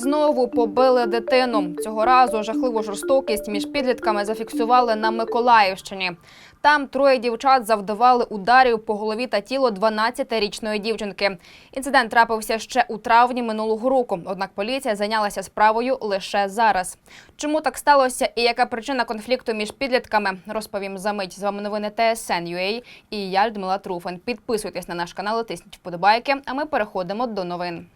Знову побили дитину. Цього разу жахливу жорстокість між підлітками зафіксували на Миколаївщині. Там троє дівчат завдавали ударів по голові та тілу 12-річної дівчинки. Інцидент трапився ще у травні минулого року. Однак поліція зайнялася справою лише зараз. Чому так сталося і яка причина конфлікту між підлітками? Розповім за мить. З вами новини ТСН.UA і я Людмила Труфан. Підписуйтесь на наш канал, тисніть вподобайки. А ми переходимо до новин.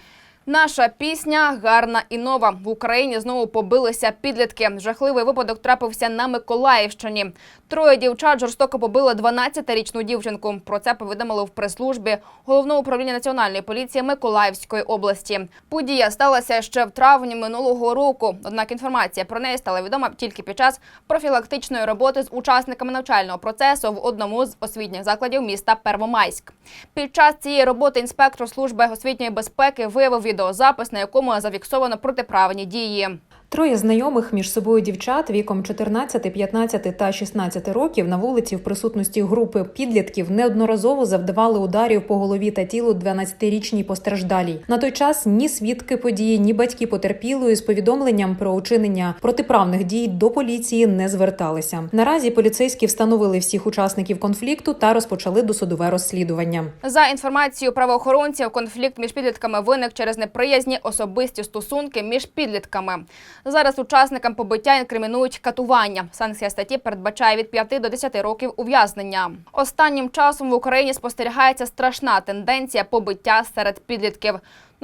Наша пісня гарна і нова. В Україні знову побилися підлітки. Жахливий випадок трапився на Миколаївщині. Троє дівчат жорстоко побили 12-річну дівчинку. Про це повідомили в прес-службі головного управління національної поліції Миколаївської області. Подія сталася ще в травні минулого року. Однак інформація про неї стала відома тільки під час профілактичної роботи з учасниками навчального процесу в одному з освітніх закладів міста Первомайськ. Під час цієї роботи інспектор служби освітньої безпеки виявив відеозапис, на якому зафіксовано протиправні дії. Троє знайомих між собою дівчат віком 14, 15 та 16 років на вулиці в присутності групи підлітків неодноразово завдавали ударів по голові та тілу 12-річній постраждалій. На той час ні свідки події, ні батьки потерпілої з повідомленням про учинення протиправних дій до поліції не зверталися. Наразі поліцейські встановили всіх учасників конфлікту та розпочали досудове розслідування. За інформацією правоохоронців, конфлікт між підлітками виник через неприязні особисті стосунки між підлітками. Зараз учасникам побиття інкримінують катування. Санкція статті передбачає від 5 до 10 років ув'язнення. Останнім часом в Україні спостерігається страшна тенденція побиття серед підлітків.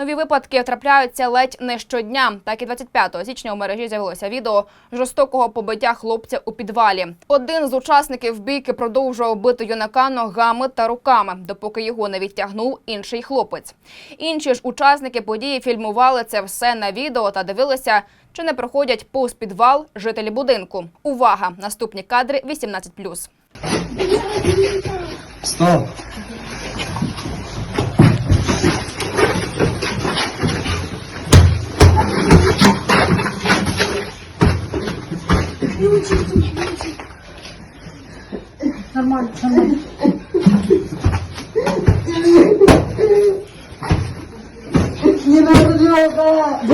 Нові випадки трапляються ледь не щодня. Так і 25 січня у мережі з'явилося відео жорстокого побиття хлопця у підвалі. Один з учасників бійки продовжував бити юнака ногами та руками, допоки його не відтягнув інший хлопець. Інші ж учасники події фільмували це все на відео та дивилися, чи не проходять повз підвал жителі будинку. Увага! Наступні кадри 18+. Стоп!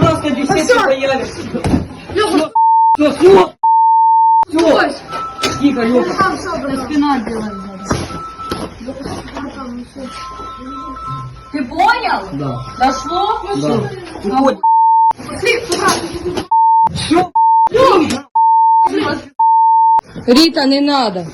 раз на беседе стояли. Все, все, все. Все. Тихо, Леха. Ты понял? Да. Дошло? Да. Уходи. Все. Рита, не надо.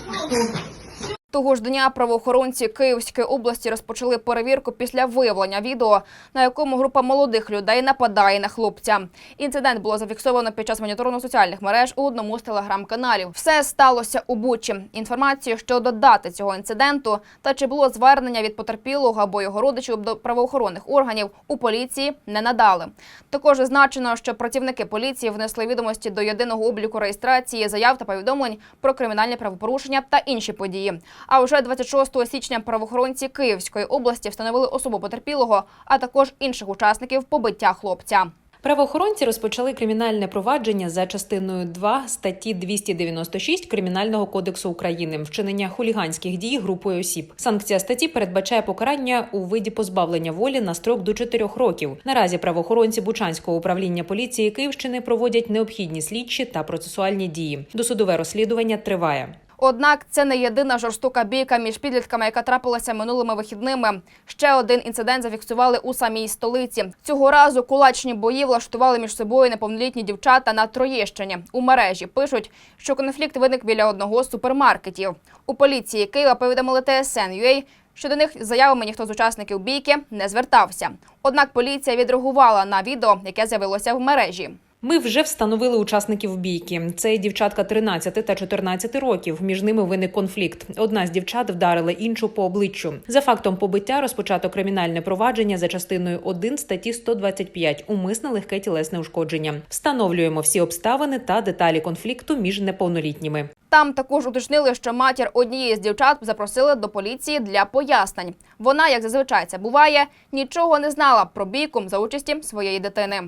Того ж дня правоохоронці Київської області розпочали перевірку після виявлення відео, на якому група молодих людей нападає на хлопця. Інцидент було зафіксовано під час моніторингу соціальних мереж у одному з телеграм-каналів. Все сталося у Бучі. Інформацію щодо дати цього інциденту та чи було звернення від потерпілого або його родичів до правоохоронних органів у поліції не надали. Також зазначено, що працівники поліції внесли відомості до єдиного обліку реєстрації заяв та повідомлень про кримінальні правопорушення та інші події. А вже 26 січня правоохоронці Київської області встановили особу потерпілого, а також інших учасників побиття хлопця. Правоохоронці розпочали кримінальне провадження за частиною 2 статті 296 Кримінального кодексу України вчинення хуліганських дій групою осіб. Санкція статті передбачає покарання у виді позбавлення волі на строк до 4 років. Наразі правоохоронці Бучанського управління поліції Київщини проводять необхідні слідчі та процесуальні дії. Досудове розслідування триває. Однак це не єдина жорстока бійка між підлітками, яка трапилася минулими вихідними. Ще один інцидент зафіксували у самій столиці. Цього разу кулачні бої влаштували між собою неповнолітні дівчата на Троєщині. У мережі пишуть, що конфлікт виник біля одного з супермаркетів. У поліції Києва повідомили ТСН.UA, що до них з заявами ніхто з учасників бійки не звертався. Однак поліція відреагувала на відео, яке з'явилося в мережі. Ми вже встановили учасників бійки. Це дівчатка 13 та 14 років. Між ними виник конфлікт. Одна з дівчат вдарила іншу по обличчю. За фактом побиття розпочато кримінальне провадження за частиною 1 статті 125 умисне легке тілесне ушкодження. Встановлюємо всі обставини та деталі конфлікту між неповнолітніми. Там також уточнили, що матір однієї з дівчат запросили до поліції для пояснень. Вона, як зазвичай це буває, нічого не знала про бійку за участі своєї дитини.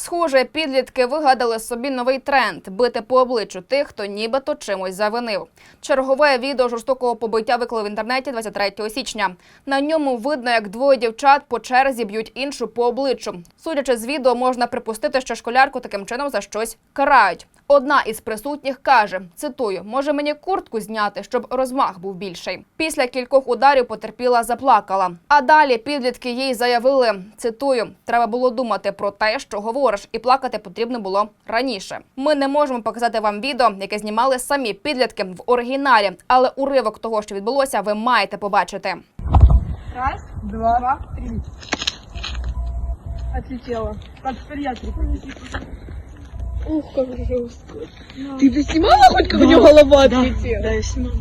Схоже, підлітки вигадали собі новий тренд бити по обличчю тих, хто нібито чимось завинив. Чергове відео жорстокого побиття виклали в інтернеті 23 січня. На ньому видно, як двоє дівчат по черзі б'ють іншу по обличчю. Судячи з відео, можна припустити, що школярку таким чином за щось карають. Одна із присутніх каже: цитую, може мені куртку зняти, щоб розмах був більший. Після кількох ударів потерпіла заплакала. А далі підлітки їй заявили: цитую, треба було думати про те, що говориш, і плакати потрібно було раніше. Ми не можемо показати вам відео, яке знімали самі підлітки в оригіналі, але уривок того, що відбулося, ви маєте побачити. Раз, два, два три. Отлетела. Как в педиатрике. Ух, как жестко. Ты бы снимала хоть как у него голова отлетела? Да, я снимала.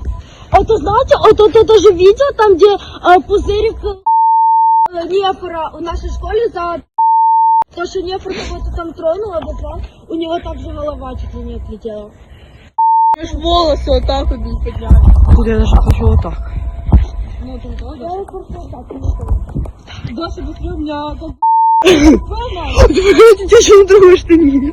А то знаете, вот это тоже видео, там, где э, пузырик э, Нефора в нашей школе за то, что Нефор кого-то там тронул, обозвал, у него также голова чуть ли не отлетела. Аж волосы вот так вот не подняли. Я даже хочу вот так. Ну, там тоже. Я просто вот так, не знаю. Даша, быстрее у меня как... Давайте тебя еще на другой штанине.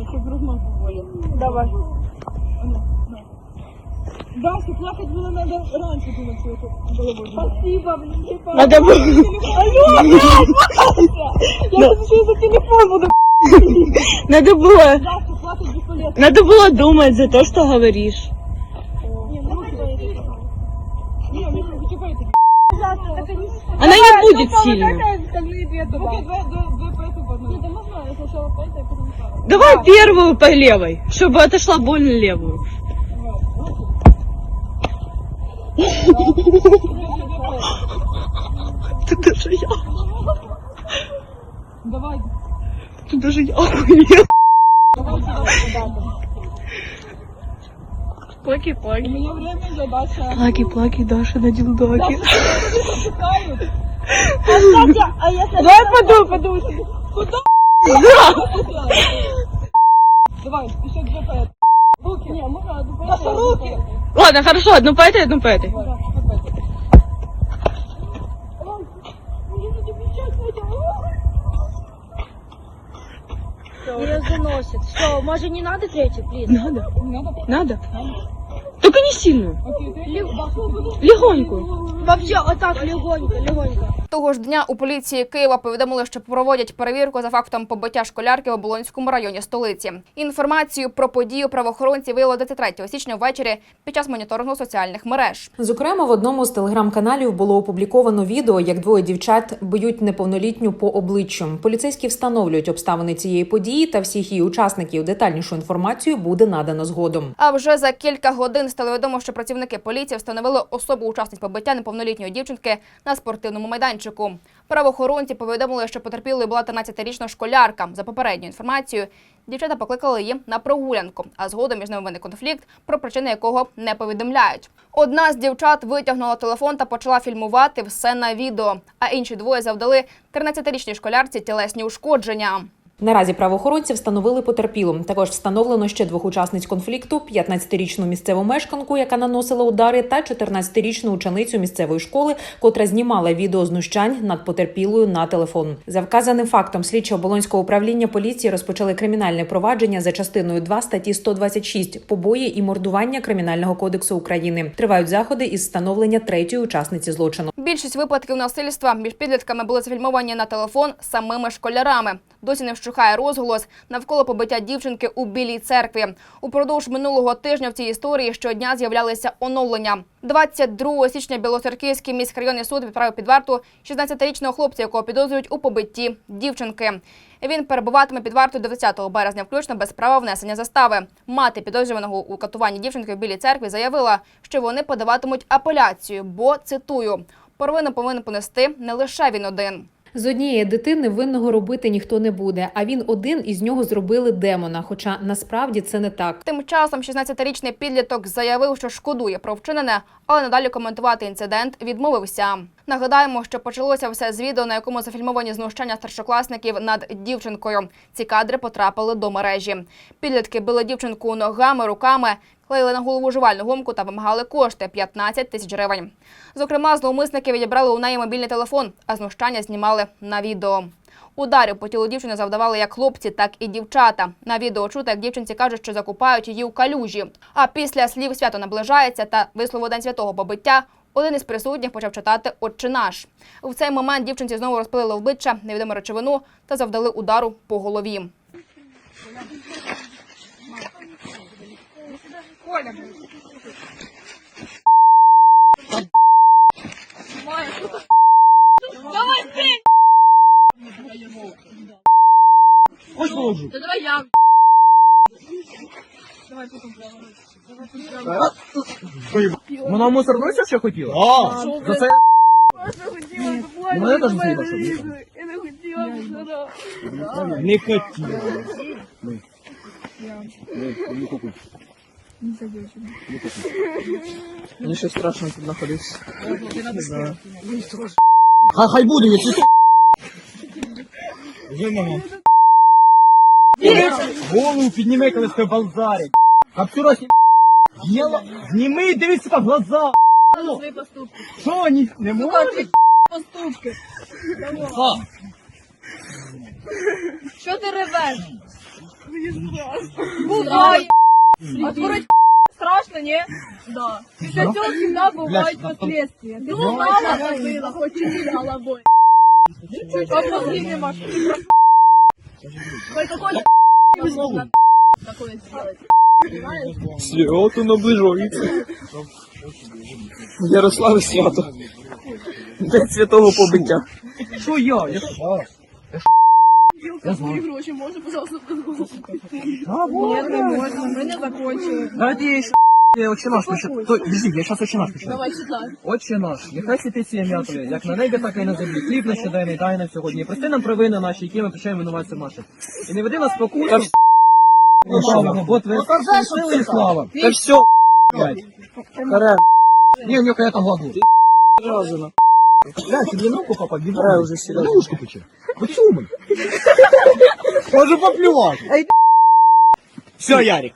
чтобы размах был более. Давай. А ну, на. Даша, плакать было надо раньше думать, что это головой. Спасибо, мне Надо было... Алло, Я тут еще и за телефон буду Надо было, Даша, плакать бесполезно. надо было думать за то, что говоришь. Не, ну, не, мне типа это Она не будет сильной. Давай первую по левой, чтобы отошла больно левую. Ты даже я. Давай. Ты даже я. Плаки, У плаки. меня время задача. Плаки, плаки, Даша на дилдоке. Шукают. Давай подумай, подумай. Давай, еще две по этой. Руки. Не, можно одну по этой. руки. Ладно, хорошо, одну по этой, одну по этой. Ее заносит. Все, может не надо третью, блин? Надо. Не надо? Надо? Только не сильно. Легонько. Вообще, вот так, легонько, легонько. Того ж дня у поліції Києва повідомили, що проводять перевірку за фактом побиття школярки в Оболонському районі столиці. Інформацію про подію правоохоронці виявили 23 січня ввечері під час моніторингу соціальних мереж. Зокрема, в одному з телеграм-каналів було опубліковано відео, як двоє дівчат б'ють неповнолітню по обличчю. Поліцейські встановлюють обставини цієї події та всіх її учасників. Детальнішу інформацію буде надано згодом. А вже за кілька годин стало відомо, що працівники поліції встановили особу учасниць побиття неповнолітньої дівчинки на спортивному майданчику. Правоохоронці повідомили, що потерпілою була 13-річна школярка. За попередньою інформацією, дівчата покликали її на прогулянку, а згодом між ними виник конфлікт, про причини якого не повідомляють. Одна з дівчат витягнула телефон та почала фільмувати все на відео. А інші двоє завдали 13-річній школярці тілесні ушкодження. Наразі правоохоронці встановили потерпілу. Також встановлено ще двох учасниць конфлікту: 15-річну місцеву мешканку, яка наносила удари, та 14-річну ученицю місцевої школи, котра знімала відео знущань над потерпілою на телефон. За вказаним фактом слідчі оболонського управління поліції розпочали кримінальне провадження за частиною 2 статті 126 побої і мордування кримінального кодексу України. Тривають заходи із встановлення третьої учасниці злочину. Більшість випадків насильства між підлітками були зафільмовані на телефон самими школярами. Досі не вщухає розголос навколо побиття дівчинки у білій церкві. Упродовж минулого тижня в цій історії щодня з'являлися оновлення. 22 січня Білоцерківський міськрайонний суд відправив під варту 16-річного хлопця, якого підозрюють у побитті дівчинки. Він перебуватиме під вартою до 20 березня, включно без права внесення застави. Мати підозрюваного у катуванні дівчинки в білій церкві заявила, що вони подаватимуть апеляцію, бо цитую. Провину повинен понести не лише він один. З однієї дитини винного робити ніхто не буде, а він один із нього зробили демона. Хоча насправді це не так. Тим часом 16-річний підліток заявив, що шкодує про вчинене, але надалі коментувати інцидент відмовився. Нагадаємо, що почалося все з відео, на якому зафільмовані знущання старшокласників над дівчинкою. Ці кадри потрапили до мережі. Підлітки били дівчинку ногами, руками, клеїли на голову жувальну гумку та вимагали кошти 15 тисяч гривень. Зокрема, зловмисники відібрали у неї мобільний телефон, а знущання знімали на відео. Ударів по тілу дівчини завдавали як хлопці, так і дівчата. На відео чути, як дівчинці кажуть, що закупають її у калюжі. А після слів свято наближається та вислову день святого побиття. Один із присутніх почав читати «Отче наш». В цей момент дівчинці знову розпилили обличчя невідому речовину та завдали удару по голові. Да давай я. Вона в мусорнуся ще хотіла? А, за це Ну, я теж не хотіла, Я не хотіла б не хотіла. Мені ще страшно тут знаходитися. Хай, хай буде, якщо ти... Вже мама. Голову підніми, коли сте балзарить. Каптюра сні... Діла... Зніми, дивися по глаза. свої поступки. Що, ні, не можеш? Поступки. А, Що ти ревеш? Буває. Отворить страшно, ні? Да. Після цього завжди бувають Блядь, последствия. Ти мама забила, хоч і головою. А мозгів нема. Только хочешь такое сделать. Свято наближається. Ярославе свято. День святого побиття. Що я? Я Вилка свої гроші, може, пожалуйста, А, Нет, не можна, ми не закончили. Давайте я еще Отче наш. То, подожди, я сейчас Отче наш почитаю. Давай, читай. Отче наш, нехай святиться ім'я Твоє, як на небі, так і на землі. Хліб наш щоденний дай нам сьогодні. І Прости нам провини наші, які ми прощаємо винуватцям нашим. І не веди нас в спокусу. Слава, бо Твоє сили і слава. Та все, блядь. Харе. Не, нюка, я там глагу. Разано. Блядь, тебе ногу попасть, не уже сюда. Ушку печи. Он же поплювати. Все, Ярик.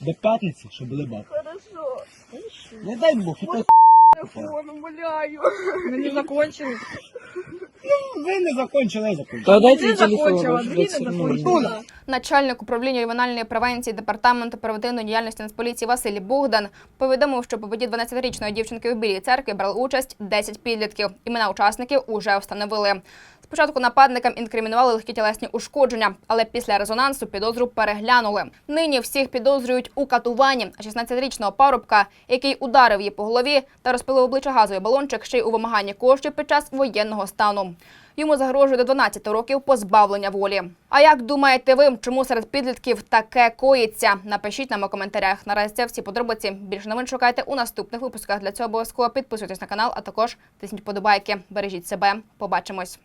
До пятницы, щоб були бабки. Хорошо. Не дай Бог, і Телефон, умоляю. Ми не закончили. ви не закончили, я закончив. Та дайте закончила. Начальник управління ювенальної превенції департаменту превентивної діяльності Нацполіції Василь Богдан повідомив, що по воді 12-річної дівчинки в білій церкві брали участь 10 підлітків. Імена учасників уже встановили. Спочатку нападникам інкримінували легкі тілесні ушкодження, але після резонансу підозру переглянули. Нині всіх підозрюють у катуванні. А 16-річного парубка, який ударив її по голові та розпилив обличчя газовий балончик, ще й у вимаганні коштів під час воєнного стану. Йому загрожує до 12 років позбавлення волі. А як думаєте ви, чому серед підлітків таке коїться? Напишіть нам у коментарях. Наразі це всі подробиці. Більше новин шукайте у наступних випусках. Для цього обов'язково підписуйтесь на канал, а також тисніть подобайки. Бережіть себе. Побачимось.